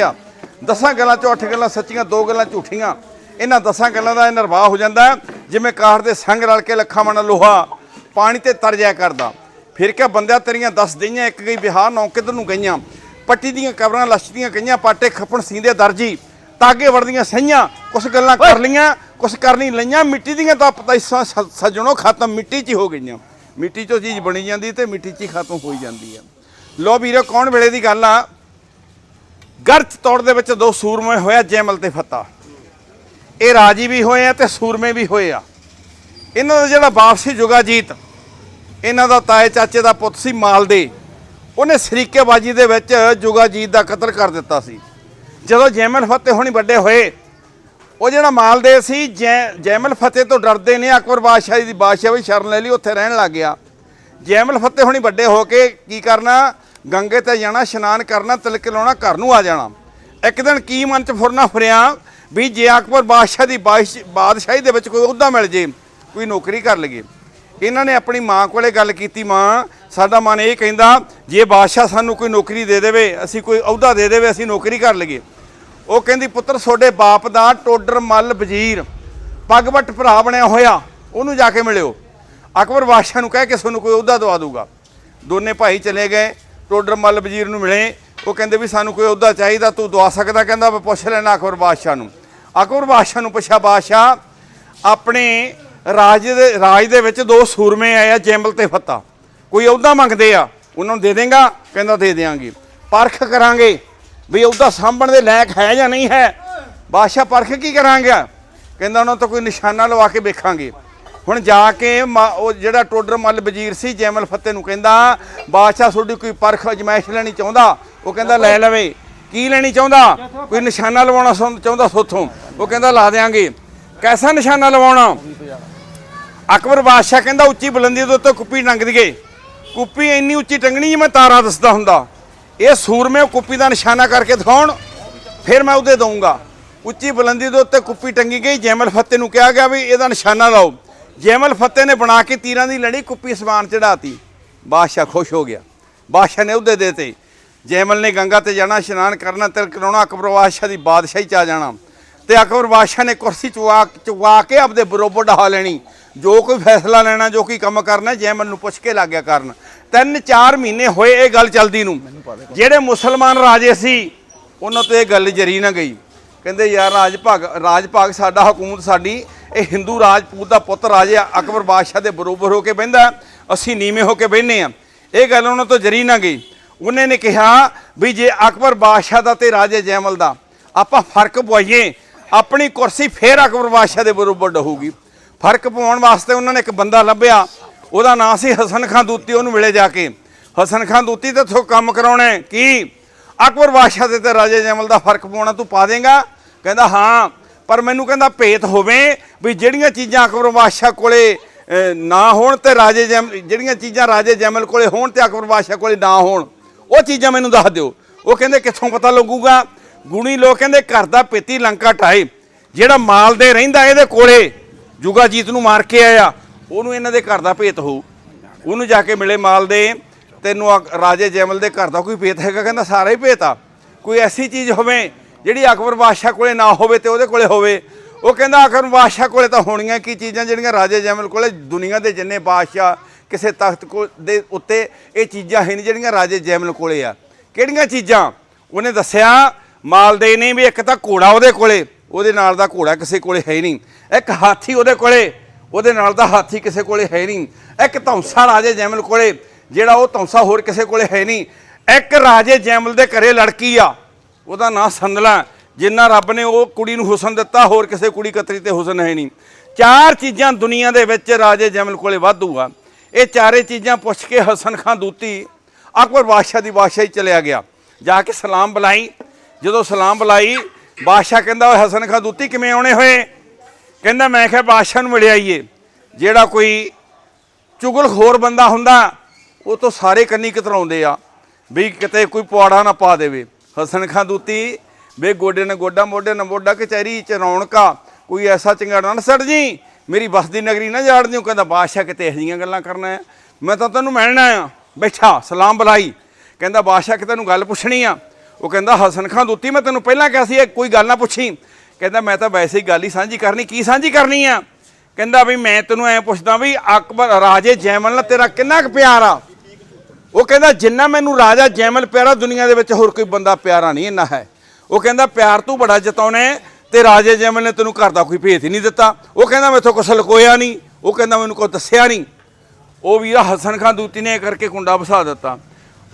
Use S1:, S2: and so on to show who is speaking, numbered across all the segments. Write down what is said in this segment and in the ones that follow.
S1: ਆ। ਦਸਾਂ ਗੱਲਾਂ ਚੋਂ ਅੱਠ ਗੱਲਾਂ ਸੱਚੀਆਂ ਦੋ ਗੱਲਾਂ ਝੂਠੀਆਂ। ਇਹਨਾਂ ਦਸਾਂ ਗੱਲਾਂ ਦਾ ਇਹ ਨਿਰਵਾਹ ਹੋ ਜਾਂਦਾ ਜਿਵੇਂ ਕਾਠ ਦੇ ਸੰਗ ਰਲ ਕੇ ਲੱਖਾਂ ਮਣ ਲੋਹਾ ਪਾਣੀ ਤੇ ਤਰ ਜਾਇਆ ਕਰਦਾ। ਫਿਰ ਕਿਆ ਬੰਦਿਆ ਤੇਰੀਆਂ ਦਸ ਦਈਆਂ ਇੱਕ ਗਈ ਬਿਹਾਰ ਨੌ ਕਿੱਧਰ ਨੂੰ ਗਈਆਂ? ਪੱਟੀ ਦੀਆਂ ਕਬਰਾਂ ਲਸ਼ਦੀਆਂ ਗਈਆਂ ਪਾਟੇ ਖੱਪਣ ਸੀਂਦੇ ਦਰਜੀ। ਤਾਗੇ ਵੜਦੀਆਂ ਸਈਆਂ ਕੁਛ ਗੱਲਾਂ ਕਰ ਲੀਆਂ ਕੁਛ ਕਰ ਨਹੀਂ ਲਈਆਂ। ਮਿੱਟੀ ਦੀਆਂ ਤਾਂ ਪਤਾ ਹੀ ਸ- ਸ- ਸੱਜਣੋ ਖਤਮ ਮਿੱਟੀ 'ਚ ਹੀ ਹੋ ਗਈਆਂ। ਮਿੱਟੀ 'ਚੋਂ ਚੀਜ਼ ਬਣੀ ਜਾਂਦੀ ਤੇ ਮਿੱਟੀ 'ਚ ਹੀ ਖਤਮ ਹੋਈ ਜਾਂਦੀ ਆ। ਲੋ ਵੀਰੋ ਕੌਣ ਵੇਲੇ ਦੀ ਗੱਲ ਆ? ਗਰਚ ਤੌੜ ਦੇ ਵਿੱਚ ਦੋ ਸੂਰਮੇ ਹੋਇਆ ਜੈਮਲ ਤੇ ਫੱਤਾ। ਇਹ ਰਾਜੀ ਵੀ ਹੋਏ ਆ ਤੇ ਸੂਰਮੇ ਵੀ ਹੋਏ ਆ। ਇਹਨਾਂ ਦਾ ਜਿਹੜਾ ਬਾਪ ਸੀ ਜੁਗਾਜੀਤ ਇਹਨਾਂ ਦਾ ਤਾਏ ਚਾਚੇ ਦਾ ਪੁੱਤ ਸੀ ਮਾਲਦੇ। ਉਹਨੇ ਸਰੀਕੇਬਾਜੀ ਦੇ ਵਿੱਚ ਜੁਗਾਜੀਤ ਦਾ ਕਤਲ ਕਰ ਦਿੱਤਾ ਸੀ। ਜਦੋਂ ਜੈਮਲ ਫਤਿਹ ਹੋਣੀ ਵੱਡੇ ਹੋਏ, ਉਹ ਜਿਹੜਾ ਮਾਲਦੇ ਸੀ, ਜੈ- ਜੈਮਲ ਫਤਿਹ ਤੋਂ ਡਰਦੇ ਨੇ, ਅਕਬਰ ਬਾਦਸ਼ਾਹ ਦੀ ਬਾਦਸ਼ਾਹ ਵੀ ਸ਼ਰਨ ਲੈ ਲਈ, ਉੱਥੇ ਰਹਿਣ ਲੱਗ ਗਿਆ। ਜੈਮਲ ਫਤਿਹ ਹੋਣੀ ਵੱਡੇ ਹੋ ਕੇ ਕੀ ਕਰਨਾ ਗੰਗੇ ਤੇ ਜਾਣਾ, ਇਸ਼ਨਾਨ ਕਰਨਾ, ਤਿਲਕ ਲਾਉਣਾ, ਘਰ ਨੂੰ ਆ ਜਾਣਾ। ਇੱਕ ਦਿਨ ਕੀ ਮਨ ਚ ਫੁਰਨਾ ਫੁਰਿਆ ਵੀ ਜੇ ਅਕਬਰ ਬਾਦਸ਼ਾਹ ਦੀ ਬਾਦਸ਼- ਬਾਦਸ਼ਾਹੀ ਦੇ ਵਿੱਚ ਕੋਈ ਅਹੁਦਾ ਮਿਲ ਜੇ, ਕੋਈ ਨੌਕਰੀ ਕਰ ਲਈਏ। ਇਹਨਾਂ ਨੇ ਆਪਣੀ ਮਾਂ ਕੋਲੇ ਗੱਲ ਕੀਤੀ, ਮਾਂ, ਸਾਡਾ ਮਨ ਇਹ ਕਹਿੰਦਾ, ਜੇ ਬਾਦਸ਼ਾਹ ਸਾਨੂੰ ਕੋਈ ਨੌਕਰੀ ਦੇ ਦੇਵੇ, ਅਸੀਂ ਕੋਈ ਅਹੁਦਾ ਦੇ ਦੇਵੇ, ਅਸੀਂ ਨੌਕਰੀ ਕਰ ਲਈਏ। ਉਹ ਕਹਿੰਦੀ, ਪੁੱਤਰ, ਤੁਹਾਡੇ ਬਾਪ ਦਾ ਟੋਡਰ ਮੱਲ ਵਜ਼ੀਰ ਪੱਗਵਟ ਭਰਾ ਬਣਿਆ ਹੋਇਆ, ਉਹਨੂੰ ਜਾ ਕੇ ਮਿਲਿਓ। ਅਕਬਰ ਬਾਦਸ਼ਾਹ ਨੂੰ ਕਹਿ ਕੇ ਤੁਹਾਨੂੰ ਕੋਈ ਅਹੁਦਾ ਦਵਾ ਦੂਗਾ ਦੋਨੇ ਭਾਈ ਚਲੇ ਗਏ। ਟੋਡਰ ਮੱਲ ਵਜ਼ੀਰ ਨੂੰ ਮਿਲੇ, ਉਹ ਕਹਿੰਦੇ ਵੀ ਸਾਨੂੰ ਕੋਈ ਅਹੁਦਾ ਚਾਹੀਦਾ, ਤੂੰ ਦਵਾ ਸਕਦਾ, ਕਹਿੰਦਾ ਮੈਂ ਪੁੱਛ ਲੈਣਾ ਅਕਬਰ ਬਾਦਸ਼ਾਹ ਨੂੰ। ਅਕਬਰ ਬਾਦਸ਼ਾਹ ਨੂੰ ਪੁੱਛਿਆ, ਬਾਦਸ਼ਾਹ, ਆਪਣੇ ਰਾਜ ਦੇ ਰਾਜ ਦੇ ਵਿੱਚ ਦੋ ਸੂਰਮੇ ਆਏ ਆ, ਜੈਮਲ ਤੇ ਫੱਤਾ। ਕੋਈ ਅਹੁਦਾ ਮੰਗਦੇ ਆ? ਉਹਨਾਂ ਨੂੰ ਦੇ ਦੇਂਗਾ? ਕਹਿੰਦਾ, ਦੇ ਦੇਾਂਗੇ ਪਰਖ ਕਰਾਂਗੇ ਵੀ ਉਹਦਾ ਸਾਂਭਣ ਦੇ ਲਾਇਕ ਹੈ ਜਾਂ ਨਹੀਂ ਹੈ। ਬਾਦਸ਼ਾਹ ਪਰਖ ਕੀ ਕਰਾਂਗੇ? ਕਹਿੰਦਾ, ਉਹਨਾਂ ਤੋਂ ਕੋਈ ਨਿਸ਼ਾਨਾ ਲਵਾ ਕੇ ਵੇਖਾਂਗੇ। ਹੁਣ ਜਾ ਕੇ ਮਾ- ਉਹ ਜਿਹੜਾ ਟੋਡਰ ਮੱਲ ਵਜ਼ੀਰ ਸੀ, ਜੈਮਲ ਫੱਤੇ ਨੂੰ ਕਹਿੰਦਾ, ਬਾਦਸ਼ਾਹ ਤੁਹਾਡੀ ਕੋਈ ਪਰਖ ਅਜਮਾਇਸ਼ ਲੈਣੀ ਚਾਹੁੰਦਾ? ਉਹ ਕਹਿੰਦਾ, ਲੈ ਲਵੇ। ਕੀ ਲੈਣੀ ਚਾਹੁੰਦਾ? ਕੋਈ ਨਿਸ਼ਾਨਾ ਲਵਾਉਣਾ ਸੌਂ- ਚਾਹੁੰਦਾ ਸੋਥੋਂ? ਉਹ ਕਹਿੰਦਾ, ਲਾ ਦੇਾਂਗੇ ਕੈਸਾ ਨਿਸ਼ਾਨਾ ਲਵਾਉਣਾ? ਅਕਬਰ ਬਾਦਸ਼ਾਹ ਕਹਿੰਦਾ, ਉੱਚੀ ਬੁਲੰਦੀ ਦੇ ਉੱਤੇ ਕੁੱਪੀ ਟੰਗ ਦਈਏ ਕੁੱਪੀ ਇੰਨੀ ਉੱਚੀ ਟੰਗਣੀ ਜਿਵੇਂ ਤਾਰਾ ਦਿਸਦਾ ਹੁੰਦਾ। ਇਹ ਸੂਰਮੇ ਉਹ ਕੁੱਪੀ ਦਾ ਨਿਸ਼ਾਨਾ ਕਰਕੇ ਦਿਖਾਉਣ, ਫਿਰ ਮੈਂ ਉਹਦੇ ਦਊਂਗਾ। ਉੱਚੀ ਬੁਲੰਦੀ ਦੇ ਉੱਤੇ ਕੁੱਪੀ ਟੰਗੀ ਗਈ, ਜੈਮਲ ਫੱਤੇ ਨੂੰ ਕਿਹਾ ਗਿਆ ਵੀ ਇਹਦਾ ਨਿਸ਼ਾਨਾ ਲਾਓ। ਜੈਮਲ ਫਤਿਹ ਨੇ ਬਣਾ ਕੇ ਤੀਰਾਂ ਦੀ ਲੜੀ ਕੁੱਪੀ ਸਮਾਨ ਚੜਾਤੀ ਬਾਦਸ਼ਾਹ ਖੁਸ਼ ਹੋ ਗਿਆ। ਬਾਦਸ਼ਾਹ ਨੇ ਉਹਦੇ ਦੇਤੇ। ਜੈਮਲ ਨੇ ਗੰਗਾ ਤੇ ਜਾਣਾ, ਇਸ਼ਨਾਨ ਕਰਨਾ, ਤਿਲਕ ਲਾਉਣਾ ਅਕਬਰ ਬਾਦਸ਼ਾਹ ਦੀ ਬਾਦਸ਼ਾਹੀ ਚ ਆ ਜਾਣਾ। ਤੇ ਅਕਬਰ ਬਾਦਸ਼ਾਹ ਨੇ ਕੁਰਸੀ ਚੁਆ ਚੁਆ ਕੇ ਆਪਦੇ ਬਰੋਬਰ ਢਾ ਲੈਣੀ। ਜੋ ਕੋਈ ਫੈਸਲਾ ਲੈਣਾ, ਜੋ ਕੋਈ ਕੰਮ ਕਰਨਾ, ਜੈਮਲ ਨੂੰ ਪੁੱਛ ਕੇ ਲੱਗ ਗਿਆ ਕਰਨ। ਤਿੰਨ ਚਾਰ ਮਹੀਨੇ ਹੋਏ ਇਹ ਗੱਲ ਚੱਲਦੀ ਨੂੰ। ਜਿਹੜੇ ਮੁਸਲਮਾਨ ਰਾਜੇ ਸੀ, ਉਹਨਾਂ ਤੋਂ ਇਹ ਗੱਲ ਜਰੀ ਨਾ ਗਈ। ਕਹਿੰਦੇ, ਯਾਰ ਰਾਜ ਭਾਗ ਰਾਜ ਭਾਗ ਸਾਡਾ ਹਕੂਮਤ ਸਾਡੀ ਇਹ ਹਿੰਦੂ ਰਾਜਪੂਤ ਦਾ ਪੁੱਤ ਰਾਜੇ ਅਕਬਰ ਬਾਦਸ਼ਾਹ ਦੇ ਬਰੋਬਰ ਹੋ ਕੇ ਬਹਿੰਦਾ ਅਸੀਂ ਨੀਵੇਂ ਹੋ ਕੇ ਬਹਿੰਦੇ ਆ ਇਹ ਗੱਲ ਉਹਨਾਂ ਤੋਂ ਜਰੀ ਨਾ ਗਈ। ਉਹਨੇ ਨੇ ਕਿਹਾ ਵੀ ਜੇ ਅਕਬਰ ਬਾਦਸ਼ਾਹ ਦਾ ਤੇ ਰਾਜੇ ਜੈਮਲ ਦਾ ਆਪਾਂ ਫ਼ਰਕ ਪਵਾਈਏ, ਆਪਣੀ ਕੁਰਸੀ ਫੇਰ ਅਕਬਰ ਬਾਦਸ਼ਾਹ ਦੇ ਬਰੋਬਰ ਰਹੂਗੀ ਫ਼ਰਕ ਪਵਾਉਣ ਵਾਸਤੇ ਉਹਨਾਂ ਨੇ ਇੱਕ ਬੰਦਾ ਲੱਭਿਆ। ਉਹਦਾ ਨਾਂ ਸੀ ਹਸਨ ਖਾਨ ਦੂਤੀ, ਉਹਨੂੰ ਮਿਲੇ ਜਾ ਕੇ। ਹਸਨ ਖਾਨ ਦੂਤੀ ਤੇ ਥੋ ਕੰਮ ਕਰਾਉਣਾ ਕੀ? ਅਕਬਰ ਬਾਦਸ਼ਾਹ ਦੇ ਤੇ ਰਾਜੇ ਜੈਮਲ ਦਾ ਫ਼ਰਕ ਪਾਉਣਾ ਤੂੰ ਪਾ ਦੇਗਾ? ਕਹਿੰਦਾ, ਹਾਂ। ਪਰ ਮੈਨੂੰ ਕਹਿੰਦਾ ਭੇਤ ਹੋਵੇ ਵੀ ਜਿਹੜੀਆਂ ਚੀਜ਼ਾਂ ਅਕਬਰ ਬਾਦਸ਼ਾਹ ਕੋਲੇ ਨਾ ਹੋਣ ਤੇ ਰਾਜੇ ਜੈਮ, ਜਿਹੜੀਆਂ ਚੀਜ਼ਾਂ ਰਾਜੇ ਜੈਮਲ ਕੋਲੇ ਹੋਣ ਤੇ ਅਕਬਰ ਬਾਦਸ਼ਾਹ ਕੋਲੇ ਨਾ ਹੋਣ, ਉਹ ਚੀਜ਼ਾਂ ਮੈਨੂੰ ਦੱਸ ਦਿਓ। ਉਹ ਕਹਿੰਦੇ ਕਿੱਥੋਂ ਪਤਾ ਲੱਗੂਗਾ? ਗੁਣੀ ਲੋਕ ਕਹਿੰਦੇ ਘਰ ਦਾ ਪੇਤੀ ਲੰਕਾ ਢਾਏ ਜਿਹੜਾ ਮਾਲ ਦੇ ਰਹਿੰਦਾ ਇਹਦੇ ਕੋਲੇ, ਜੁਗਾਜੀਤ ਨੂੰ ਮਾਰ ਕੇ ਆਇਆ, ਉਹਨੂੰ ਇਹਨਾਂ ਦੇ ਘਰ ਦਾ ਭੇਤ ਹੋਊ। ਉਹਨੂੰ ਜਾ ਕੇ ਮਿਲੇ ਮਾਲ ਦੇ, ਤੈਨੂੰ ਆ- ਰਾਜੇ ਜੈਮਲ ਦੇ ਘਰ ਦਾ ਕੋਈ ਭੇਤ ਹੈਗਾ? ਕਹਿੰਦਾ, ਸਾਰਾ ਹੀ ਭੇਤ ਆ। ਕੋਈ ਐਸੀ ਚੀਜ਼ ਹੋਵੇ ਜਿਹੜੀ ਅਕਬਰ ਬਾਦਸ਼ਾਹ ਕੋਲੇ ਨਾ ਹੋਵੇ ਤੇ ਉਹਦੇ ਕੋਲੇ ਹੋਵੇ। ਉਹ ਕਹਿੰਦਾ, ਅਕਬਰ ਬਾਦਸ਼ਾਹ ਕੋਲੇ ਤਾਂ ਹੋਣੀਆਂ ਕੀ ਚੀਜ਼ਾਂ ਜਿਹੜੀਆਂ ਰਾਜੇ ਜੈਮਲ ਕੋਲੇ? ਦੁਨੀਆ ਦੇ ਜਿੰਨੇ ਬਾਦਸ਼ਾਹ ਕਿਸੇ ਤਖਤ ਕੋ, ਦੇ ਉੱਤੇ ਇਹ ਚੀਜ਼ਾਂ ਹੈ ਨਹੀਂ ਜਿਹੜੀਆਂ ਰਾਜੇ ਜੈਮਲ ਕੋਲੇ ਆ। ਕਿਹੜੀਆਂ ਚੀਜ਼ਾਂ? ਉਹਨੇ ਦੱਸਿਆ ਮਾਲਦੇ ਨੇ ਵੀ ਇੱਕ ਤਾਂ ਘੋੜਾ ਉਹਦੇ ਕੋਲੇ। ਉਹਦੇ ਨਾਲ ਦਾ ਘੋੜਾ ਕਿਸੇ ਕੋਲੇ ਹੈ ਨਹੀਂ ਇੱਕ ਹਾਥੀ ਉਹਦੇ ਕੋਲੇ। ਉਹਦੇ ਨਾਲ ਦਾ ਹਾਥੀ ਕਿਸੇ ਕੋਲੇ ਹੈ ਨਹੀਂ ਇੱਕ ਧੌਂਸਾ ਰਾਜੇ ਜੈਮਲ ਕੋਲੇ, ਜਿਹੜਾ ਉਹ ਧੌਂਸਾ ਹੋਰ ਕਿਸੇ ਕੋਲੇ ਹੈ ਨਹੀਂ ਇੱਕ ਰਾਜੇ ਜੈਮਲ ਦੇ ਘਰੇ ਲੜਕੀ ਆ। ਉਹਦਾ ਨਾਂ ਸੰਦਲਾ ਜਿੰਨਾ ਰੱਬ ਨੇ ਉਹ ਕੁੜੀ ਨੂੰ ਹੁਸਨ ਦਿੱਤਾ, ਹੋਰ ਕਿਸੇ ਕੁੜੀ ਕਤਰੀ ਤੇ ਹੁਸਨ ਹੈ ਨਹੀਂ। ਚਾਰ ਚੀਜ਼ਾਂ ਦੁਨੀਆ ਦੇ ਵਿੱਚ ਰਾਜੇ ਜਮਲ ਕੋਲੇ ਵਾਧੂ ਆ। ਇਹ ਚਾਰੇ ਚੀਜ਼ਾਂ ਪੁੱਛ ਕੇ ਹਸਨ ਖਾਨ ਦੂਤੀ। ਅਕਬਰ ਬਾਦਸ਼ਾਹ ਦੀ ਬਾਦਸ਼ਾਹੀ ਚਲਿਆ ਗਿਆ। ਜਾ ਕੇ ਸਲਾਮ ਬੁਲਾਈ। ਜਦੋਂ ਸਲਾਮ ਬੁਲਾਈ, ਬਾਦਸ਼ਾਹ ਕਹਿੰਦਾ, ਓਏ ਹਸਨ ਖਾਨ ਦੂਤੀ, ਕਿਵੇਂ ਆਉਣੇ ਹੋਏ? ਕਹਿੰਦਾ, ਮੈਂ ਕਿਹਾ, ਬਾਦਸ਼ਾਹ ਨੂੰ ਮਿਲਿਆ ਆਈਏ ਜਿਹੜਾ ਕੋਈ ਚੁਗਲਖੋਰ ਬੰਦਾ ਹੁੰਦਾ, ਉਹ ਤੋਂ ਸਾਰੇ ਕੰਨੀ ਕਤਰਾਉਂਦੇ ਆ। ਵੀ ਕਿਤੇ ਕੋਈ ਪੁਆੜਾ ਨਾ ਪਾ ਦੇਵੇ। ਹਸਨ ਖਾਨ ਦੂਤੀ ਬੇ ਗੋਡੇ ਨਾਲ ਗੋਡਾ, ਮੋਢੇ ਨਾਲ ਮੋਢਾ, ਕਚਹਿਰੀ ਚ ਰੌਣਕਾ। ਕੋਈ ਐਸਾ ਚੰਗਾੜਾ ਨਾ ਸੜ ਜੀ, ਮੇਰੀ ਬਸਦੀ ਨਗਰੀ ਨਾ ਜਾੜ ਦਿਓ, ਕਹਿੰਦਾ ਬਾਦਸ਼ਾਹ ਕਿਤੇ ਇਹੋ ਜਿਹੀਆਂ ਗੱਲਾਂ ਕਰਨਾ ਆ ਮੈਂ ਤਾਂ ਤੈਨੂੰ ਮਿਲਣਾ ਆ ਬੈਠਾ, ਸਲਾਮ ਬੁਲਾਈ। ਕਹਿੰਦਾ ਬਾਦਸ਼ਾਹ ਕਿ ਤੈਨੂੰ ਗੱਲ ਪੁੱਛਣੀ ਆ। ਉਹ ਕਹਿੰਦਾ ਹਸਨ ਖਾਂ ਦੂਤੀ, ਮੈਂ ਤੈਨੂੰ ਪਹਿਲਾਂ ਕਿਹਾ ਸੀ, ਇਹ ਕੋਈ ਗੱਲ ਨਾ ਪੁੱਛੀ। ਕਹਿੰਦਾ ਮੈਂ ਤਾਂ ਵੈਸੇ ਹੀ ਗੱਲ ਹੀ ਸਾਂਝੀ ਕਰਨੀ, ਕੀ ਸਾਂਝੀ ਕਰਨੀ ਆ? ਕਹਿੰਦਾ ਵੀ ਮੈਂ ਤੈਨੂੰ ਐ ਪੁੱਛਦਾ ਵੀ ਅਕਬਰ ਰਾਜੇ ਜੈਮਲ ਨਾਲ ਤੇਰਾ ਕਿੰਨਾ ਕੁ ਪਿਆਰ ਆ? ਉਹ ਕਹਿੰਦਾ, ਜਿੰਨਾ ਮੈਨੂੰ ਰਾਜਾ ਜੈਮਲ ਪਿਆਰਾ ਦੁਨੀਆ ਦੇ ਵਿੱਚ ਹੋਰ ਕੋਈ ਬੰਦਾ ਪਿਆਰਾ ਨਹੀਂ, ਇੰਨਾ ਹੈ। ਉਹ ਕਹਿੰਦਾ, ਪਿਆਰ ਤੂੰ ਬੜਾ ਜਤਾਉਣਾ ਹੈ ਤੇ ਰਾਜੇ ਜੈਮਲ ਨੇ ਤੈਨੂੰ ਘਰ ਦਾ ਕੋਈ ਭੇਤ ਹੀ ਨਹੀਂ ਦਿੱਤਾ। ਉਹ ਕਹਿੰਦਾ, ਮੈਥੋਂ ਕੁਛ ਲਕੋਇਆ ਨਹੀਂ। ਉਹ ਕਹਿੰਦਾ, ਮੈਨੂੰ ਕੋਈ ਦੱਸਿਆ ਨਹੀਂ। ਉਹ ਵੀਰਾ ਹਸਨ ਖਾਨ ਦੂਤੀ ਨੇ ਇਹ ਕਰਕੇ ਕੁੰਡਾ ਵਸਾ ਦਿੱਤਾ।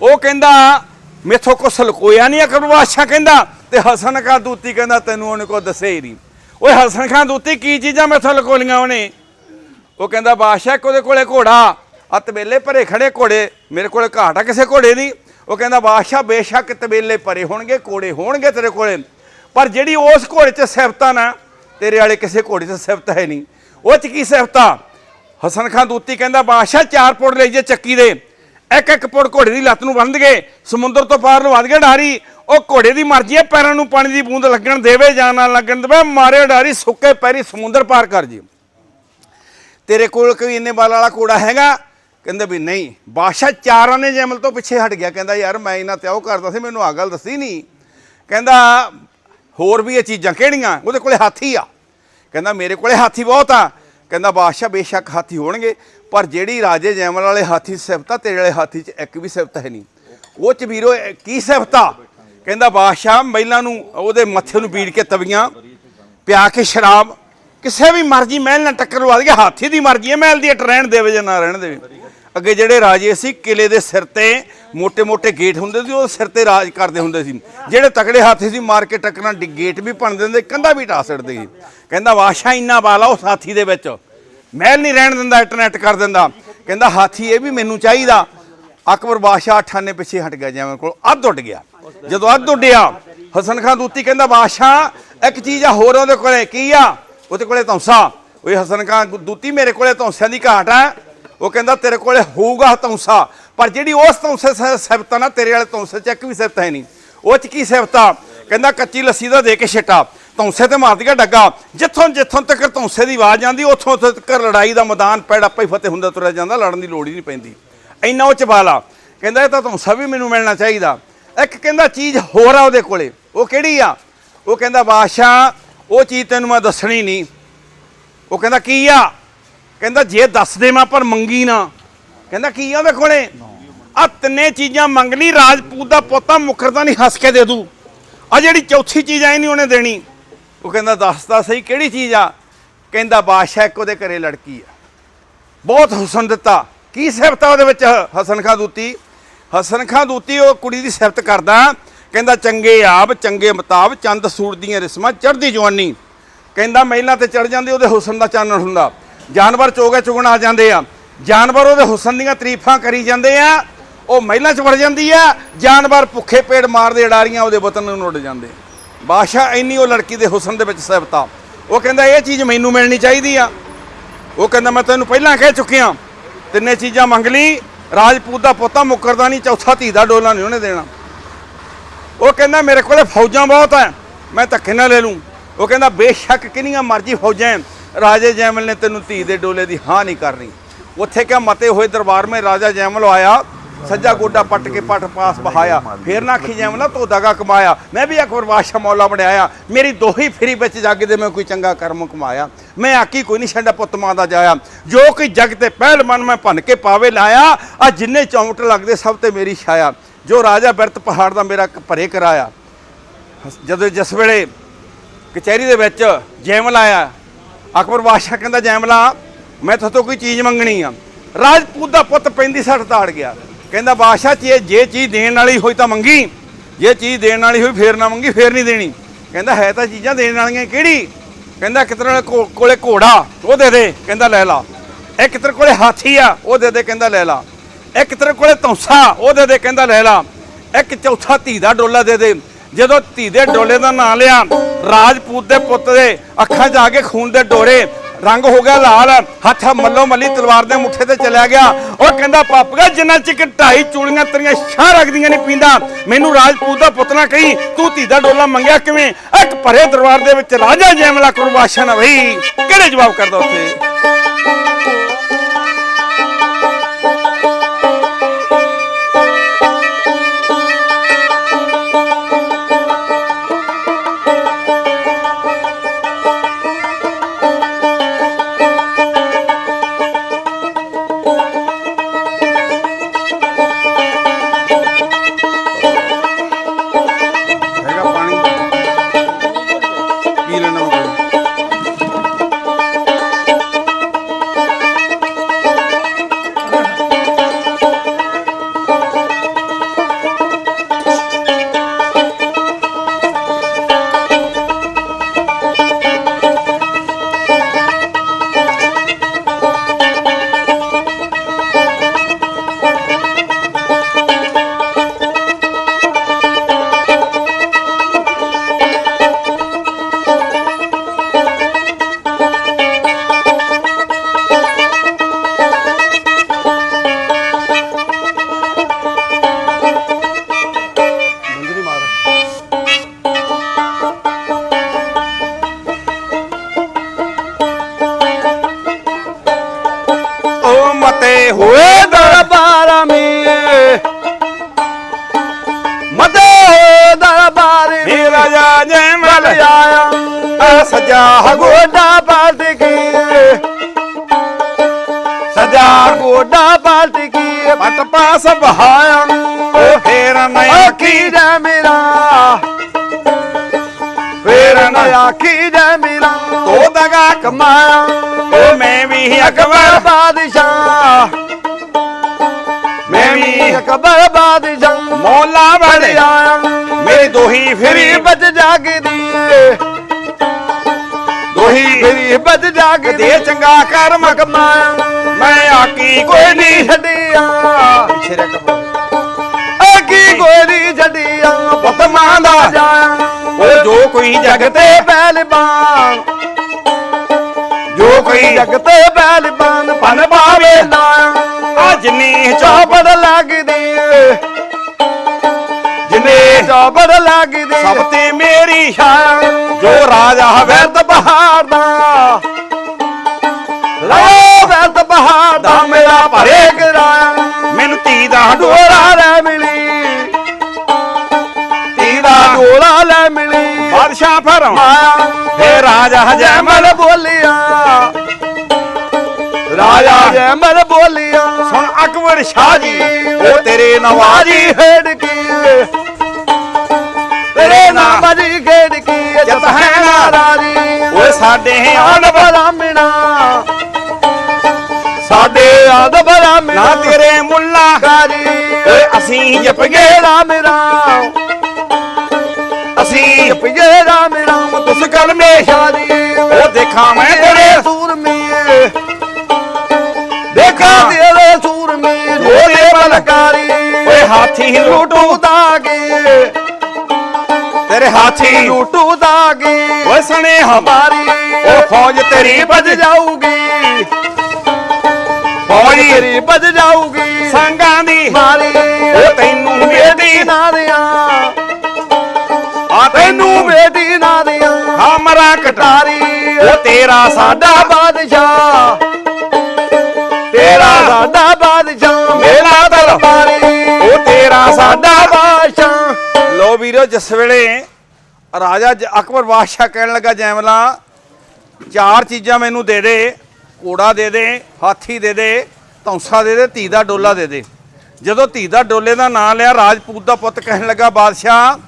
S1: ਉਹ ਕਹਿੰਦਾ, ਮੇਥੋਂ ਕੁਛ ਲਕੋਇਆ ਨਹੀਂ ਅਕਬਰ ਬਾਦਸ਼ਾਹ? ਕਹਿੰਦਾ, ਤੇ ਹਸਨ ਖਾਨ ਦੂਤੀ ਕਹਿੰਦਾ, ਤੈਨੂੰ ਉਹਨੇ ਕੋ ਦੱਸਿਆ ਹੀ ਨਹੀਂ। ਓਏ ਹਸਨ ਖਾਨ ਦੂਤੀ, ਕੀ ਚੀਜ਼ਾਂ ਮੇਥੋਂ ਲਕੋ ਲੀਆਂ ਉਹਨੇ? ਉਹ ਕਹਿੰਦਾ, ਬਾਦਸ਼ਾਹ ਇੱਕ ਉਹਦੇ ਕੋਲੇ ਘੋੜਾ। ਆ ਤਬੇਲੇ ਭਰੇ ਖੜੇ ਘੋੜੇ, ਮੇਰੇ ਕੋਲੇ ਘਾਟ ਆ, ਕਿਸੇ ਘੋੜੇ ਦੀ। ਉਹ ਕਹਿੰਦਾ, ਬਾਦਸ਼ਾਹ, ਬੇਸ਼ੱਕ ਤਬੇਲੇ ਭਰੇ ਹੋਣਗੇ, ਘੋੜੇ ਹੋਣਗੇ ਤੇਰੇ ਕੋਲੇ। ਪਰ ਜਿਹੜੀ ਉਸ ਘੋੜੇ 'ਚ ਸਿਫਤਾਂ ਨਾ, ਤੇਰੇ ਵਾਲੇ ਕਿਸੇ ਘੋੜੇ 'ਚ ਸਿਫਤ ਹੈ ਨਹੀਂ। ਉਹ 'ਚ ਕੀ ਸਿਫਤਾਂ ਹਸਨ ਖਾਨ ਦੂਤੀ ਕਹਿੰਦਾ, ਬਾਦਸ਼ਾਹ, ਚਾਰ ਪੁੜ ਲਈ ਜੇ ਚੱਕੀ ਦੇ। ਇੱਕ ਇੱਕ ਪੁੜ ਘੋੜੇ ਦੀ ਲੱਤ ਨੂੰ ਬੰਨ੍ਹ ਗਏ ਸਮੁੰਦਰ ਤੋਂ ਪਾਰ ਲਵਾ ਦਗੇ ਡਾਰੀ। ਉਹ ਘੋੜੇ ਦੀ ਮਰਜ਼ੀ ਹੈ, ਪੈਰਾਂ ਨੂੰ ਪਾਣੀ ਦੀ ਬੂੰਦ ਲੱਗਣ ਦੇਵੇ ਜਾਂ ਨਾ ਲੱਗਣ ਦੇਵੇ। ਮਾਰੇ ਡਾਰੀ, ਸੁੱਕੇ ਪੈਰੀ ਸਮੁੰਦਰ ਪਾਰ ਕਰ ਜੀ। ਤੇਰੇ ਕੋਲ ਕੋਈ ਇੰਨੇ ਬਾਲ ਵਾਲਾ ਘੋੜਾ ਹੈਗਾ? ਕਹਿੰਦੇ ਵੀ ਨਹੀਂ, ਬਾਦਸ਼ਾਹ ਚਾਰਾਂ ਨੇ ਜੈਮਲ ਤੋਂ ਪਿੱਛੇ ਹਟ ਗਿਆ। ਕਹਿੰਦਾ, ਯਾਰ ਮੈਂ ਇਹਨਾਂ ਤੇ ਉਹ ਕਰਦਾ ਸੀ, ਮੈਨੂੰ ਆ ਗੱਲ ਦੱਸੀ ਨਹੀਂ। ਕਹਿੰਦਾ, ਹੋਰ ਵੀ ਇਹ ਚੀਜ਼ਾਂ ਕਿਹੜੀਆਂ? ਉਹਦੇ ਕੋਲੇ ਹਾਥੀ ਆ। ਕਹਿੰਦਾ, ਮੇਰੇ ਕੋਲੇ ਹਾਥੀ ਬਹੁਤ ਆ। ਕਹਿੰਦਾ, ਬਾਦਸ਼ਾਹ ਬੇਸ਼ੱਕ ਹਾਥੀ ਹੋਣਗੇ, ਪਰ ਜਿਹੜੀ ਰਾਜੇ ਜੈਮਲ ਵਾਲੇ ਹਾਥੀ ਸਿਫਤ ਆ, ਤੇਰੇ ਵਾਲੇ ਹਾਥੀ 'ਚ ਇੱਕ ਵੀ ਸਿਫਤ ਹੈ ਨਹੀਂ। ਉਹ ਚ ਵੀਰੋ ਕੀ ਸਿਫਤਾ ਕਹਿੰਦਾ, ਬਾਦਸ਼ਾਹ ਮਹਿਲਾਂ ਨੂੰ, ਉਹਦੇ ਮੱਥੇ ਨੂੰ ਬੀੜ ਕੇ ਤਵੀਆਂ, ਪਿਆ ਕੇ ਸ਼ਰਾਬ ਕਿਸੇ ਵੀ ਮਰਜ਼ੀ ਮਹਿਲ ਨਾਲ ਟੱਕਰ ਲਵਾ ਦਈਏ, ਹਾਥੀ ਦੀ ਮਰਜ਼ੀ ਹੈ, ਮਹਿਲ ਦੀ ਅਟ ਰਹਿਣ ਦੇਵੇ ਜਾਂ ਨਾ ਰਹਿਣ ਦੇਵੇ। ਅੱਗੇ ਜਿਹੜੇ ਰਾਜੇ ਸੀ, ਕਿਲੇ ਦੇ ਸਿਰ ਤੇ ਮੋਟੇ ਮੋਟੇ ਗੇਟ ਹੁੰਦੇ ਸੀ, ਉਹ ਸਿਰ ਤੇ ਰਾਜ ਕਰਦੇ ਹੁੰਦੇ ਸੀ। ਜਿਹੜੇ ਤਕੜੇ ਹਾਥੀ ਸੀ, ਮਾਰ ਕੇ ਟੱਕਰਾਂ ਗੇਟ ਵੀ ਭੰਨ ਦਿੰਦੇ, ਕੰਧਾ ਵੀ ਢਾ ਛੱਡਦੇ ਸੀ। ਕਹਿੰਦਾ ਬਾਦਸ਼ਾਹ ਇੰਨਾ ਬਾਲਾ ਉਹ ਸਾਥੀ ਦੇ ਵਿੱਚ। ਮਹਿਲ ਨਹੀਂ ਰਹਿਣ ਦਿੰਦਾ ਇੰਟਰਨੈਟ ਕਰ ਦਿੰਦਾ। ਕਹਿੰਦਾ, ਹਾਥੀ ਇਹ ਵੀ ਮੈਨੂੰ ਚਾਹੀਦਾ। ਅਕਬਰ ਬਾਦਸ਼ਾਹ ਠਾਨੇ ਪਿੱਛੇ ਹਟ ਗਿਆ, ਜਿਵੇਂ ਕੋਲ ਅੱਧ ਉੱਡ ਗਿਆ। ਜਦੋਂ ਅੱਧ ਉੱਡਿਆ, ਹਸਨ ਖਾਨ ਦੂਤੀ ਕਹਿੰਦਾ ਬਾਦਸ਼ਾਹ ਇੱਕ ਚੀਜ਼ ਆ ਹੋਰ ਉਹਦੇ ਕੋਲੇ, ਕੀ ਆ? ਉਹਦੇ ਕੋਲੇ ਤੌਂਸਾ ਉਹ ਹਸਨ ਖਾਨ ਦੂਤੀ ਮੇਰੇ ਕੋਲੇ ਤੌਂਸਿਆਂ ਦੀ ਘਾਟ ਆ ਉਹ ਕਹਿੰਦਾ ਤੇਰੇ ਕੋਲੇ ਹੋਊਗਾ ਤੌਂਸਾ ਪਰ ਜਿਹੜੀ ਉਸ ਤੌਂਸੇ ਸ- ਸਿਫਤ ਨਾ, ਤੇਰੇ ਵਾਲੇ ਤੌਂਸੇ ਚ ਇੱਕ ਵੀ ਸਿਫਤ ਹੈ ਨਹੀਂ। ਉਹ ਚ ਕੀ ਸਿਫਤਾ ਕਹਿੰਦਾ ਕੱਚੀ ਲੱਸੀ ਦਾ ਦੇ ਕੇ ਛਿੱਟਾ। ਤੌਂਸੇ ਤੇ ਮਾਰ ਦਿਆ ਡੱਗਾ। ਜਿੱਥੋਂ ਜਿੱਥੋਂ ਤੱਕ ਤੌਂਸੇ ਦੀ ਆਵਾਜ਼ ਆਉਂਦੀ, ਉੱਥੋਂ ਉੱਥੋਂ ਤੱਕ ਲੜਾਈ ਦਾ ਮੈਦਾਨ ਪੈੜ ਆਪੇ ਹੀ ਫਤਿਹ ਹੁੰਦਾ ਤੁਰਿਆ ਜਾਂਦਾ, ਲੜਨ ਦੀ ਲੋੜ ਹੀ ਨਹੀਂ ਪੈਂਦੀ। ਇੰਨਾ ਉਹ ਚਬਾਲਾ ਕਹਿੰਦਾ ਇਹ ਤਾਂ ਤੌਂਸਾ ਵੀ ਮੈਨੂੰ ਮਿਲਣਾ ਚਾਹੀਦਾ। ਇੱਕ ਕਹਿੰਦਾ ਚੀਜ਼ ਹੋਰ ਆ ਉਹਦੇ ਕੋਲੇ। ਉਹ ਕਿਹੜੀ ਆ? ਉਹ ਕਹਿੰਦਾ ਬਾਦਸ਼ਾਹ ਉਹ ਚੀਜ਼ ਤੈਨੂੰ ਮੈਂ ਦੱਸਣੀ ਨਹੀਂ। ਉਹ ਕਹਿੰਦਾ, ਕੀ ਆ? ਕਹਿੰਦਾ, ਜੇ ਦੱਸ ਦੇ ਮੈਂ, ਪਰ ਮੰਗੀ ਨਾ। ਕਹਿੰਦਾ, ਕੀ ਆ ਉਹਦੇ ਕੋਲੇ? ਆ ਤਿੰਨੇ ਚੀਜ਼ਾਂ ਮੰਗ ਲਈ, ਰਾਜਪੂਤ ਦਾ ਪੋਤਾ ਮੁਖਰਦਾ ਨਹੀਂ ਹੱਸ ਕੇ ਦੇ ਦੂ। ਆ ਜਿਹੜੀ ਚੌਥੀ ਚੀਜ਼ ਆਈ ਨਹੀਂ ਉਹਨੇ ਦੇਣੀ। ਉਹ ਕਹਿੰਦਾ ਦੱਸਦਾ ਸਹੀ, ਕਿਹੜੀ ਚੀਜ਼ ਆ? ਕਹਿੰਦਾ, ਬਾਦਸ਼ਾਹ ਇੱਕ ਉਹਦੇ ਘਰੇ ਲੜਕੀ ਆ। ਬਹੁਤ ਹੁਸਨ ਦਿੱਤਾ। ਕੀ ਸਿਫਤ ਆ ਉਹਦੇ ਵਿੱਚ ਹਸਨ ਖਾਂ ਦੂਤੀ? ਹਸਨ ਖਾਂ ਦੂਤੀ, ਉਹ ਕੁੜੀ ਦੀ ਸਿਫਤ ਕਰਦਾ ਕਹਿੰਦਾ, ਚੰਗੇ ਆਪ, ਚੰਗੇ ਮਤਾਬ ਚੰਦ ਸੂਰ ਦੀਆਂ ਰਿਸਮਾਂ ਚੜ੍ਹਦੀ ਜਵਾਨੀ। ਕਹਿੰਦਾ, ਮਹਿਲਾ ਤੇ ਚੜ ਜਾਂਦੇ, ਉਹਦੇ ਹੁਸਨ ਦਾ ਚਾਨਣ ਹੁੰਦਾ। ਜਾਨਵਰ ਚੋਗੇ ਚੁਗਣ ਆ ਜਾਂਦੇ ਆ। ਜਾਨਵਰ ਉਹਦੇ ਹੁਸਨ ਦੀਆਂ ਤਾਰੀਫਾਂ ਕਰੀ ਜਾਂਦੇ ਆ। ਉਹ ਮਹਿਲਾ ਚ ਵੜ ਜਾਂਦੀ ਆ। ਜਾਨਵਰ ਭੁੱਖੇ ਪੇਟ ਮਾਰਦੇ, ਅਡਾਰੀਆਂ ਉਹਦੇ ਵਤਨ ਨੂੰ ਉੱਡ ਜਾਂਦੇ। ਬਾਦਸ਼ਾਹ ਇੰਨੀ ਉਹ ਲੜਕੀ ਦੇ ਹੁਸਨ ਦੇ ਵਿੱਚ ਸਹਿਬਤਾ। ਉਹ ਕਹਿੰਦਾ, ਇਹ ਚੀਜ਼ ਮੈਨੂੰ ਮਿਲਣੀ ਚਾਹੀਦੀ ਆ। ਉਹ ਕਹਿੰਦਾ, ਮੈਂ ਤੈਨੂੰ ਪਹਿਲਾਂ ਕਹਿ ਚੁੱਕਿਆ, ਤਿੰਨੇ ਚੀਜ਼ਾਂ ਮੰਗ ਲਈ। ਰਾਜਪੂਤ ਦਾ ਪੋਤਾ ਮੁਕਰਦਾ ਨਹੀਂ, ਚੌਥਾ ਧੀ ਦਾ ਡੋਲਾ ਨਹੀਂ ਉਹਨੇ ਦੇਣਾ। ਉਹ ਕਹਿੰਦਾ, ਮੇਰੇ ਕੋਲੇ ਫੌਜਾਂ ਬਹੁਤ ਐ, ਮੈਂ ਧੱਕੇ ਨਾਲ ਲੈ ਲੂੰ। ਉਹ ਕਹਿੰਦਾ, ਬੇਸ਼ੱਕ ਕਿੰਨੀਆਂ ਮਰਜ਼ੀ ਫੌਜਾਂ ਰਾਜੇ ਜੈਮਲ ਨੇ ਤੈਨੂੰ ਧੀ ਦੇ ਡੋਲੇ ਦੀ ਹਾਂ ਨਹੀਂ ਕਰਨੀ। ਉੱਥੇ ਕਿਆ ਮਤੇ ਹੋਏ ਦਰਬਾਰ ਮੇ ਰਾਜਾ ਜੈਮਲ ਆਇਆ, ਸੱਜਾ ਗੋਡਾ ਪੱਟ ਕੇ ਪੱਟ ਪਾਸ ਬਹਾਇਆ, ਫੇਰ ਨਾ ਆਖੀ ਜੈਮਲਾ ਤੋ ਦਗਾ ਕਮਾਇਆ, ਮੈਂ ਵੀ ਅਕਬਰ ਬਾਦਸ਼ਾਹ ਮੌਲਾ ਬਣਾਇਆ ਮੇਰੀ ਦੋਹੀ ਫਰੀ ਵਿੱਚ ਜੱਗ ਦੇ ਮੈਂ ਕੋਈ ਚੰਗਾ ਕਰਮ ਕਮਾਇਆ। ਮੈਂ ਆਕੀ ਕੋਈ ਨਹੀਂ, ਛੱਡਾ, ਪੁੱਤ ਮਾਂ ਦਾ ਜਾਇਆ। ਜੋ ਕਿ ਜੱਗ ਤੇ ਪਹਿਲ ਮਨ ਮੈਂ ਭੰਨ ਕੇ ਪਾਵੇ ਲਾਇਆ ਆ ਜਿੰਨੇ ਚੌਂਟ ਲੱਗਦੇ ਸਭ ਤੇ ਮੇਰੀ ਛਾਇਆ। ਜੋ ਰਾਜਾ ਬਿਰਤ ਪਹਾੜ ਦਾ ਮੇਰਾ ਕ- ਭਰੇ ਕਰਾਇਆ ਜਦੋਂ ਜਿਸ ਵੇਲੇ ਕਚਹਿਰੀ ਦੇ ਵਿੱਚ ਜੈਮਲ ਆਇਆ ਅਕਬਰ ਬਾਦਸ਼ਾਹ ਕਹਿੰਦਾ ਜੈਮਲਾ ਮੈਂ ਤੁਹਾਡੇ ਕੋਈ ਚੀਜ਼ ਮੰਗਣੀ ਆ। ਰਾਜਪੂਤ ਦਾ ਪੁੱਤ ਪੈਂਦੀ ਸੱਟ ਤਾੜ ਗਿਆ। ਕਹਿੰਦਾ, ਬਾਦਸ਼ਾਹ, ਜੀ ਜੇ ਚੀਜ਼ ਦੇਣ ਵਾਲੀ ਹੋਈ ਤਾਂ ਮੰਗੀ। ਜੇ ਚੀਜ਼ ਦੇਣ ਵਾਲੀ ਹੋਈ ਫੇਰ ਨਾ ਮੰਗੀ, ਫੇਰ ਨਹੀਂ ਦੇਣੀ। ਕਹਿੰਦਾ, ਹੈ ਤਾਂ ਚੀਜ਼ਾਂ ਦੇਣ ਵਾਲੀਆਂ ਕਿਹੜੀ? ਕਹਿੰਦਾ ਕਿਤਨੇ ਕੋਲੇ ਘੋੜਾ, ਉਹ ਦੇ ਦੇ। ਕਹਿੰਦਾ, ਲੈ ਲਾ। ਇਹ ਤੇਰੇ ਕੋਲੇ ਹਾਥੀ ਆ, ਉਹ ਦੇ ਦੇ। ਕਹਿੰਦਾ, ਲੈ ਲਾ। ਇੱਕ ਤੇਰੇ ਕੋਲੇ ਤੌਂਸਾ ਉਹ ਦੇ ਦੇ ਕਹਿੰਦਾ ਲੈ ਲਾ। ਇੱਕ ਚੌਥਾ ਧੀ ਦਾ ਡੋਲਾ ਦੇ ਦੇ। ਜਦੋਂ ਧੀ ਦੇ ਡੋਲੇ ਦਾ ਨਾਂ ਲਿਆ, ਰਾਜਪੂਤ ਦੇ ਪੁੱਤ ਦੇ ਅੱਖਾਂ 'ਚ ਆ ਕੇ ਖੂਨ ਦੇ ਡੋਰੇ, ਰੰਗ ਹੋ ਗਿਆ ਲਾਲ, ਹੱਥ ਮੱਲੋ ਮੱਲੀ ਤਲਵਾਰ ਦੇ ਮੁੱਠੇ ਤੇ ਚਲਿਆ ਗਿਆ। ਉਹ ਕਹਿੰਦਾ ਪਾਪਗਾ ਜਿੰਨਾ ਚਿਕ ਢਾਈ ਚੂੜੀਆਂ ਤੇਰੀਆਂ ਸ਼ਾਹ ਰੱਖਦੀਆਂ ਨਹੀਂ ਪੀਂਦਾ, ਮੈਨੂੰ ਰਾਜਪੂਤ ਦਾ ਪੁੱਤ ਨਾ ਕਹੀ, ਤੂੰ ਧੀ ਦਾ ਡੋਲਾ ਮੰਗਿਆ ਕਿਵੇਂ? ਇੱਕ ਭਰੇ ਦਰਬਾਰ ਦੇ ਵਿੱਚ ਰਾਜਾ ਜੈਮਲਾ ਕੁਰਬਾਸ਼ਾ ਨਾ ਬਈ। ਕਿਹੜੇ ਜਵਾਬ ਕਰਦਾ ਉੱਥੇ?
S2: ਸਜਾ ਗੋਡਾ ਪਲਟ ਕੀ ਸਜਾ ਗੋਡਾ ਪਲਟ ਕੀ
S1: ਪਟ ਪਾਸ ਬਹਾਇਆ। ਉਹ ਫੇਰ ਨਹੀਂ
S2: ਆਖੀ ਜਾ ਮੇਰਾ?
S1: ਫੇਰ
S2: ਨਾ
S1: ਨਾ
S2: ਆਖੀ ਜਾ ਮੇਰਾ?
S1: ਤੋ ਦਗਾ
S2: ਕਮਾਇਆ।
S1: ਉਹ ਮੈਂ ਵੀ
S2: ਅਕਬਰ। ਬਾਦਸ਼ਾਹ।
S1: ਮੈਂ ਵੀ
S2: ਅਕਬਰ ਬਾਦਸ਼ਾਹ।
S1: ਮੌਲਾ ਬਣੇ
S2: ਆਇਆ।
S1: ਦੋਹੀ
S2: ਫਰੀ ਬਚ ਜਾਗਦੀ
S1: ਦੋਹੀ
S2: ਫਰੀ ਬਚ ਜਾਗਦੀ
S1: ਦੇ ਚੰਗਾ ਕਰਮ
S2: ਕਮਾਇਆ
S1: ਮੈਂ ਆਕੀ ਕੋਈ ਨਹੀਂ
S2: ਛੱਡਿਆ।
S1: ਪਿੱਛੇ ਕੇ
S2: ਆਕੀ ਕੋਈ ਨਹੀਂ ਛੱਡਿਆ।
S1: ਪੁੱਤ ਮਾਂ ਦਾ। ਉਹ ਜੋ ਕੋਈ ਜਗ ਤੇ
S2: ਪਹਿਲਵਾਨ।
S1: ਜੋ ਕੋਈ
S2: ਜਗ ਤੇ ਪਹਿਲਵਾਨ।
S1: ਪਨ ਪਾਵੇ
S2: ਲਾਇਆ
S1: ਆ ਜਿੰਨੀ
S2: ਚੌਪੜ ਲੱਗਦੀ ਚੌਪੜ ਲੱਗਦੀ
S1: ਸਭ ਤੇ ਮੇਰੀ
S2: ਛਾਇਆ
S1: ਜੋ ਰਾਜਾ
S2: ਵਰਦ ਬਹਾਰ ਦਾ। ਲਾਓ ਵਰਦ ਬਹਾਰ ਦਾ ਮੇਰਾ ਭਰੇ ਕਰਾਇਆ
S1: ਮੈਨੂੰ ਧੀ ਦਾ ਡੋਰਾ
S2: ਡੋਲਾ ਲੈ ਮਿਲੀ।
S1: ਧੀ ਦਾ
S2: ਡੋਲਾ ਲੈ ਮਿਲੀ।
S1: ਬਾਦਸ਼ਾਹ ਫਿਰ।
S2: ਮਾਇਆ
S1: ਫੇ ਰਾਜਾ ਜੈਮਲ
S2: ਬੋਲਿਆ। ਰਾਜਾ ਜੈਮਲ ਬੋਲਿਆ।
S1: ਸੁਣ ਅਕਬਰ ਸ਼ਾਹ ਜੀ। ਉਹ ਤੇਰੇ ਨਵਾਜੀ
S2: ਖੇਡ ਕੀ ਦੀ ਖੇਡ ਕੀ
S1: ਜਤ ਹੈ ਨਾ।
S2: ਰਾਜੀ
S1: ਓਏ ਸਾਡੇ
S2: ਆਦ ਬਰਾਮਣਾ ਸਾਡੇ ਆਦ ਬਰਾਮਣਾ
S1: ਨਾ ਤੇਰੇ ਮੁੱਲਾ।
S2: ਕਾਜੀ
S1: ਓਏ ਅਸੀਂ ਜਪ ਗਏ।
S2: ਇਹ ਰਾਮ ਰਾਮ
S1: ਅਸੀਂ
S2: ਪਿਏ ਰਾਮ ਰਾਮ
S1: ਉਸ ਕਲਮੇ
S2: ਸ਼ਾਦੀ।
S1: ਉਹ ਦੇਖਾਂ ਮੈਂ ਤੇਰੇ।
S2: ਸੂਰਮੀ
S1: ਦੇਖਾਂ।
S2: ਤੇਰੇ ਸੂਰਮੀ
S1: ਉਹਦੇ
S2: ਬਲਕਾਰੀ
S1: ਓਏ ਹਾਥੀ ਲੂਟੂ।
S2: ਲੂਟੂ ਦਾਗੇ।
S1: ਤੇਰੇ ਹਾਥੀ
S2: ਲੂਟੂ ਦਾਗੇ
S1: ਓਏ ਸਣੇ ਹਮਾਰੀ।
S2: ਮਾਰੀ
S1: ਉਹ ਫੌਜ ਤੇਰੀ
S2: ਵੱਜ ਜਾਊਗੀ।
S1: ਫੌਜ
S2: ਤੇਰੀ ਵੱਜ ਜਾਊਗੀ।
S1: ਸੰਗਾਂ ਦੀ
S2: ਮਾਰੀ
S1: ਉਹ ਤੈਨੂੰ ਬੇਟੀ
S2: ਨਾ ਦਿਆਂ
S1: ਆ
S2: ਤੈਨੂੰ
S1: ਤੈਨੂੰ
S2: ਬੇਟੀ ਨਾ ਦਿਆਂ
S1: ਹਮਰਾ ਕਟਾ
S2: ਤਾਰੀ
S1: ਉਹ ਤੇਰਾ ਸਾਡਾ
S2: ਬਾਦਸ਼ਾਹ। ਤੇਰਾ ਸਾਡਾ ਬਾਦਸ਼ਾਹ।
S1: ਮੇਲਾ
S2: ਦਰਬਾਰੀ।
S1: ਉਹ ਤੇਰਾ ਸਾਡਾ ਵੀਰੋ, ਜਿਸ ਵੇਲੇ ਰਾਜਾ ਅਕਬਰ ਬਾਦਸ਼ਾਹ ਕਹਿਣ ਲੱਗਾ, ਜੈਮਲਾ, ਚਾਰ ਚੀਜ਼ਾਂ ਮੈਨੂੰ ਦੇ ਦੇ, ਘੋੜਾ ਦੇ ਦੇ, ਹਾਥੀ ਦੇ ਦੇ, ਧੌਂਸਾ ਦੇ ਦੇ, ਧੀ ਦਾ ਡੋਲਾ ਦੇ ਦੇ। ਜਦੋਂ ਧੀ ਦਾ ਡੋਲੇ ਦਾ ਨਾਂ ਲਿਆ, ਰਾਜਪੂਤ ਦਾ ਪੁੱਤ ਕਹਿਣ ਲੱਗਾ, ਬਾਦਸ਼ਾਹ,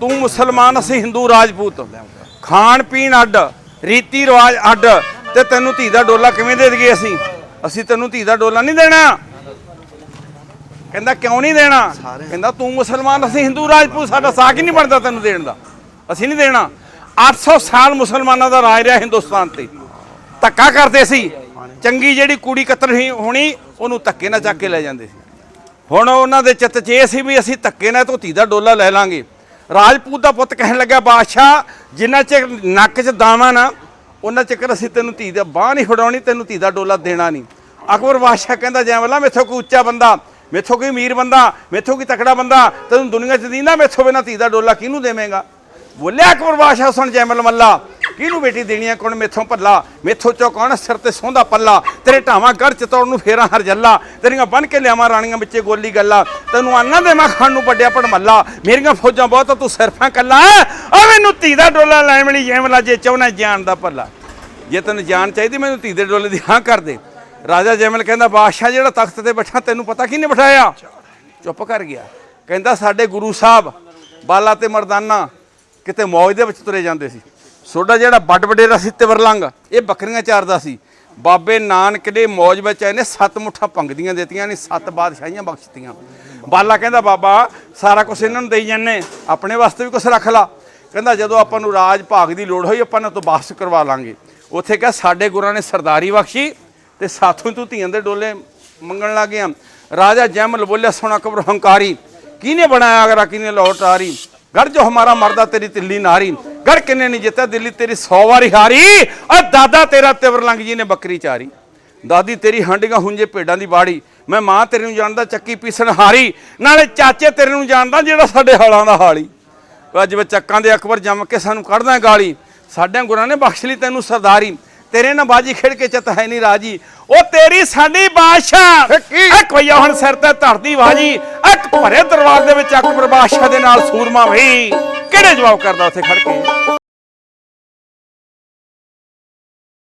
S1: ਤੂੰ ਮੁਸਲਮਾਨ, ਅਸੀਂ ਹਿੰਦੂ ਰਾਜਪੂਤ। ਖਾਣ ਪੀਣ ਅੱਡ, ਰੀਤੀ ਰਿਵਾਜ ਅੱਡ, ਤੇ ਤੈਨੂੰ ਧੀ ਦਾ ਡੋਲਾ ਕਿਵੇਂ ਦੇ ਦਈਏ ਅਸੀਂ? ਅਸੀਂ ਤੈਨੂੰ ਧੀ ਦਾ ਡੋਲਾ ਨਹੀਂ ਦੇਣਾ। ਕਹਿੰਦਾ ਕਿਉਂ ਨਹੀਂ ਦੇਣਾ? ਕਹਿੰਦਾ ਤੂੰ ਮੁਸਲਮਾਨ ਅਸੀਂ ਹਿੰਦੂ ਰਾਜਪੂਤ ਸਾਡਾ ਸਾਕ ਹੀ ਨਹੀਂ ਬਣਦਾ ਤੈਨੂੰ ਦੇਣ ਦਾ। ਅਸੀਂ ਨਹੀਂ ਦੇਣਾ। 800 ਸਾਲ ਮੁਸਲਮਾਨਾਂ ਦਾ ਰਾਜ ਰਿਹਾ ਹਿੰਦੁਸਤਾਨ ਤੇ। ਧੱਕਾ ਕਰਦੇ ਸੀ। ਚੰਗੀ ਜਿਹੜੀ ਕੁੜੀ ਕਤਲ ਹੋਣੀ ਉਹਨੂੰ ਧੱਕੇ ਨਾਲ ਚੱਕ ਕੇ ਲੈ ਜਾਂਦੇ ਸੀ। ਹੁਣ ਉਹਨਾਂ ਦੇ ਚਿੱਤ 'ਚ ਇਹ ਸੀ ਵੀ ਅਸੀਂ ਧੱਕੇ ਨਾਲ ਧੋਤੀ ਦਾ ਡੋਲਾ ਲੈ ਲਾਂਗੇ। ਰਾਜਪੂਤ ਦਾ ਪੁੱਤ ਕਹਿਣ ਲੱਗਾ ਬਾਦਸ਼ਾਹ ਜਿੰਨਾ ਚਿਰ ਨੱਕ 'ਚ ਦਾਵਾ ਨਾ ਉਹਨਾਂ ਚਿਰ ਅਸੀਂ ਤੈਨੂੰ ਧੀ ਦਾ ਬਾਹ ਨਹੀਂ ਫੜਾਉਣੀ ਤੈਨੂੰ ਧੀ ਦਾ ਡੋਲਾ ਦੇਣਾ ਨਹੀਂ। ਅਕਬਰ ਬਾਦਸ਼ਾਹ ਕਹਿੰਦਾ ਜੈਵਲਾ ਮੇਥੋਂ ਕੋਈ ਉੱਚਾ ਬੰਦਾ ਮੇਥੋਂ ਕੋਈ ਅਮੀਰ ਬੰਦਾ, ਮੇਥੋਂ ਕੋਈ ਤਕੜਾ ਬੰਦਾ, ਤੈਨੂੰ ਦੁਨੀਆ 'ਚ ਦੀਂਦਾ ਮੇਥੋਂ ਬਿਨਾ ਧੀ ਦਾ ਡੋਲਾ ਕਿਹਨੂੰ ਦੇਵੇਂਗਾ? ਬੋਲਿਆ ਅਕਬਰ ਬਾਦਸ਼ਾਹ ਸੁਣ ਜੈਮਲ ਮੱਲਾ? ਕਿਹਨੂੰ ਬੇਟੀ ਦੇਣੀ ਆ ਕੌਣ ਮੇਥੋਂ ਭੱਲਾ? ਮੇਥੋਂ ਚੋ ਕੌਣ ਸਿਰ ਤੇ ਸੌਂਦਾ ਪੱਲਾ? ਤੇਰੇ ਢਾਵਾਂ ਗੜ ਚਤੌੜ ਨੂੰ ਫੇਰਾਂ ਹਰ ਜੱਲਾ। ਤੇਰੀਆਂ ਬਨ ਕੇ ਲਿਆਵਾਂ ਰਾਣੀਆਂ ਵਿੱਚੇ ਗੋਲੀ ਗੱਲਾ। ਤੈਨੂੰ ਆਨਾ ਦੇ ਮੈਂ ਖਾਣ ਨੂੰ ਵੱਡਿਆ ਪੜਮੱਲਾ ਮੇਰੀਆਂ ਫੌਜਾਂ ਬਹੁਤ ਤੂੰ ਸਿਰਫਾਂ ਕੱਲਾ ਆ ਮੈਨੂੰ ਧੀ ਦਾ ਡੋਲਾ ਲੈ ਮਿਲੀ ਜੈਮਲਾ ਜੇ ਚਾਹਣਾ ਜਾਣ ਦਾ ਭੱਲਾ। ਜੇ ਤੈਨੂੰ ਜਾਨ ਚਾਹੀਦੀ, ਮੈਨੂੰ ਧੀ ਦੇ ਡੋਲੇ ਦੀ ਹਾਂ ਕਰ ਦੇ। ਰਾਜਾ ਜੈਮਲ ਕਹਿੰਦਾ, ਬਾਦਸ਼ਾਹ ਜਿਹੜਾ ਤਖਤ ਤੇ ਬੈਠਾ, ਤੈਨੂੰ ਪਤਾ ਕਿਹਨੇ ਬਿਠਾਇਆ? ਚੁੱਪ ਕਰ ਗਿਆ। ਕਹਿੰਦਾ, ਸਾਡੇ ਗੁਰੂ ਸਾਹਿਬ ਬਾਲਾ ਤੇ ਮਰਦਾਨਾ ਕਿਤੇ ਮੌਜ ਦੇ ਵਿੱਚ ਤੁਰੇ ਜਾਂਦੇ ਸੀ। ਸੋਡਾ ਜਿਹੜਾ ਵੱਡ ਵਡੇਰਾ ਸੀ ਤਿਵਰਲੰਗ ਇਹ ਬੱਕਰੀਆਂ ਚਾਰਦਾ ਸੀ। ਬਾਬੇ ਨਾਨਕ ਦੇ ਮੌਜ ਵਿੱਚ ਆਏ ਨੇ ਸੱਤ ਮੁੱਠਾਂ ਪੰਗਦੀਆਂ ਦਿੱਤੀਆਂ ਨੇ, ਸੱਤ ਬਾਦਸ਼ਾਹੀਆਂ ਬਖਸ਼ਤੀਆਂ। ਬਾਲਾ ਕਹਿੰਦਾ, ਬਾਬਾ, ਸਾਰਾ ਕੁਝ ਇਹਨਾਂ ਨੂੰ ਦੇਈ ਜਾਂਦੇ ਆਪਣੇ ਵਾਸਤੇ ਵੀ ਕੁਝ ਰੱਖ ਲਾ। ਕਹਿੰਦਾ, ਜਦੋਂ ਆਪਾਂ ਨੂੰ ਰਾਜ ਭਾਗ ਦੀ ਲੋੜ ਹੋਈ, ਆਪਾਂ ਨੇ ਤੋਂ ਵਾਪਸ ਕਰਵਾ ਲਾਂਗੇ। ਉੱਥੇ ਕਿਹਾ, ਸਾਡੇ ਗੁਰਾਂ ਨੇ ਸਰਦਾਰੀ ਬਖਸ਼ੀ ਤੇ ਸਾਥੋਂ ਤੂੰ ਧੀਆਂ ਦੇ ਡੋਲੇ ਮੰਗਣ ਲੱਗ ਗਿਆ ਰਾਜਾ ਜੈਮਲ ਬੋਲਿਆ, ਸੋਨਾ ਕਬਰ ਹੰਕਾਰੀ, ਕਿਹਨੇ ਬਣਾਇਆ ਅਗਰਾ, ਕਿਹਨੇ ਲੌਟ ਆਰੀ? ਗੜ ਜੋ ਹਮਾਰਾ ਮਰਦਾ ਤੇਰੀ ਤਿੱਲੀ ਨਾਰੀ। ਗੜ ਕਿੰਨੇ ਨਹੀਂ ਜਿੱਤਿਆ ਦਿੱਲੀ, ਤੇਰੀ 100 ਵਾਰੀ ਹਾਰੀ। ਆ ਦਾਦਾ ਤੇਰਾ ਤਿਵਰਲੰਗ ਜੀ ਨੇ ਬੱਕਰੀ ਚਾਰੀ। ਦਾਦੀ ਤੇਰੀ ਹਾਂਡੀਆਂ ਹੁੰਜੇ ਭੇਡਾਂ ਦੀ ਬਾੜੀ। ਮੈਂ ਮਾਂ ਤੇਰੇ ਨੂੰ ਜਾਣਦਾ, ਚੱਕੀ ਪੀਸਣ ਹਾਰੀ। ਨਾਲੇ ਚਾਚੇ ਤੇਰੇ ਨੂੰ ਜਾਣਦਾ ਜਿਹੜਾ ਸਾਡੇ ਹਾਲਾਂ ਦਾ ਹਾਲੀ। ਅੱਜ ਵਿੱਚ ਚੱਕਾਂ ਦੇ ਅਕਬਰ ਜੰਮ ਕੇ ਸਾਨੂੰ ਕੱਢਦਾ ਗਾਲੀ। ਸਾਡਿਆਂ ਗੁਰਾਂ ਨੇ ਬਖਸ਼ ਲਈ ਤੈਨੂੰ ਸਰਦਾਰੀ। ਤੇਰੇ ਨਾਲ ਬਾਜੀ ਖੇਡ ਕੇ ਚਿੱਤ ਹੈ ਨਹੀਂ ਰਾਜੀ। ਉਹ ਤੇਰੀ ਸਾਡੀ ਬਾਦਸ਼ਾਹ। ਇਹ ਕੋਈ ਹੁਣ ਸਿਰ ਤੇ ਧਰਦੀ ਬਾਜੀ ਇੱਕ ਭਰੇ ਦਰਬਾਰ ਦੇ ਵਿੱਚ ਅਕਬਰ ਬਾਦਸ਼ਾਹ ਦੇ ਨਾਲ ਸੂਰਮਾ ਭਈ ਕਿਹੜੇ ਜਵਾਬ ਕਰਦਾ ਉੱਥੇ ਖੜ ਕੇ?